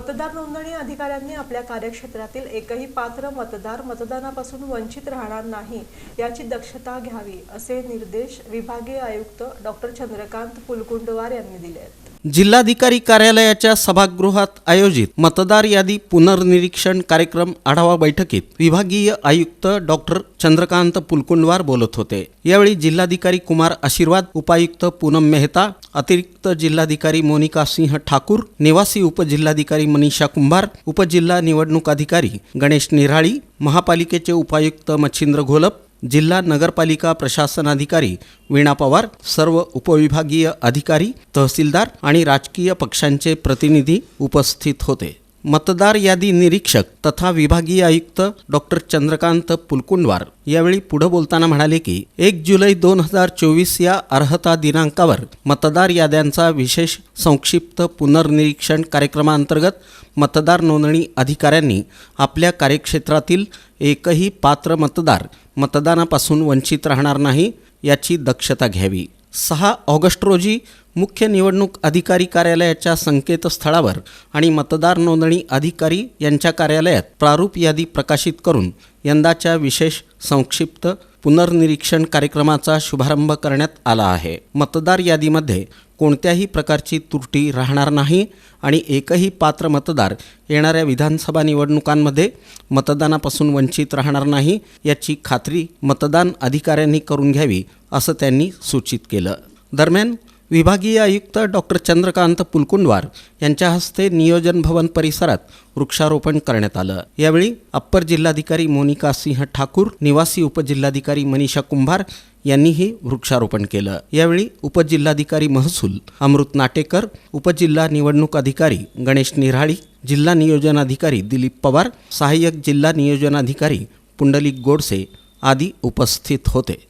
मतदार नोंदणी अधिकाऱ्यांनी आपल्या कार्यक्षेत्रातील एकही पात्र मतदार मतदानापासून वंचित राहणार नाही याची दक्षता घ्यावी असे निर्देश विभागीय आयुक्त डॉक्टर चंद्रकांत पुलकुंडवार यांनी दिले आहेत जिल्हाधिकारी कार्यालयाच्या सभागृहात आयोजित मतदार यादी पुनर्निरीक्षण कार्यक्रम आढावा बैठकीत विभागीय आयुक्त डॉक्टर चंद्रकांत पुलकुंडवार बोलत होते. यावेळी जिल्हाधिकारी कुमार आशीर्वाद उपायुक्त पूनम मेहता अतिरिक्त जिल्हाधिकारी मोनिका सिंह ठाकूर निवासी उपजिल्हाधिकारी मनीषा कुंभार उपजिल्हा निवडणूक अधिकारी गणेश निराळी महापालिकेचे उपायुक्त मच्छिंद्र घोलप जिल्हा नगरपालिका प्रशासनाधिकारी वीणा पवार सर्व उपविभागीय अधिकारी तहसीलदार आणि राजकीय पक्षांचे प्रतिनिधी उपस्थित होते. मतदार यादी निरीक्षक तथा विभागीय आयुक्त डॉक्टर चंद्रकांत पुलकुंडवार यावेळी पुढे बोलताना म्हणाले की एक जुलै दोन हजार चोवीस या अर्हता दिनांकावर मतदार याद्यांचा विशेष संक्षिप्त पुनर्निरीक्षण कार्यक्रमांतर्गत मतदार नोंदणी अधिकाऱ्यांनी आपल्या कार्यक्षेत्रातील एकही पात्र मतदार मतदानापासून वंचित राहणार नाही याची दक्षता घ्यावी. सहा ऑगस्ट रोजी मुख्य निवडणूक अधिकारी कार्यालयाच्या संकेतस्थळावर आणि मतदार नोंदणी अधिकारी यांच्या कार्यालयात प्रारूप यादी प्रकाशित करून यंदाच्या विशेष संक्षिप्त पुनर्निरीक्षण कार्यक्रमाचा शुभारंभ करण्यात आला आहे. मतदार यादीमध्ये कोणत्याही प्रकारची त्रुटी राहणार नाही आणि एकही पात्र मतदार येणाऱ्या विधानसभा निवडणुकांमध्ये मतदानापासून वंचित राहणार नाही याची खात्री मतदान अधिकाऱ्यांनी करून घ्यावी असं त्यांनी सूचित केलं. दरम्यान विभागीय आयुक्त डॉक्टर चंद्रकांत पुलकुंडवार यांच्या हस्ते नियोजन भवन परिसरात वृक्षारोपण करण्यात आलं. यावेळी अप्पर जिल्हाधिकारी मोनिका सिंह ठाकूर निवासी उपजिल्हाधिकारी मनीषा कुंभार यांनीही वृक्षारोपण केलं. यावेळी उपजिल्हाधिकारी महसूल अमृत नाटेकर उपजिल्हा निवडणूक अधिकारी गणेश निराळी जिल्हा नियोजन अधिकारी दिलीप पवार सहाय्यक जिल्हा नियोजन अधिकारी पुंडलिक गोडसे आदी उपस्थित होते.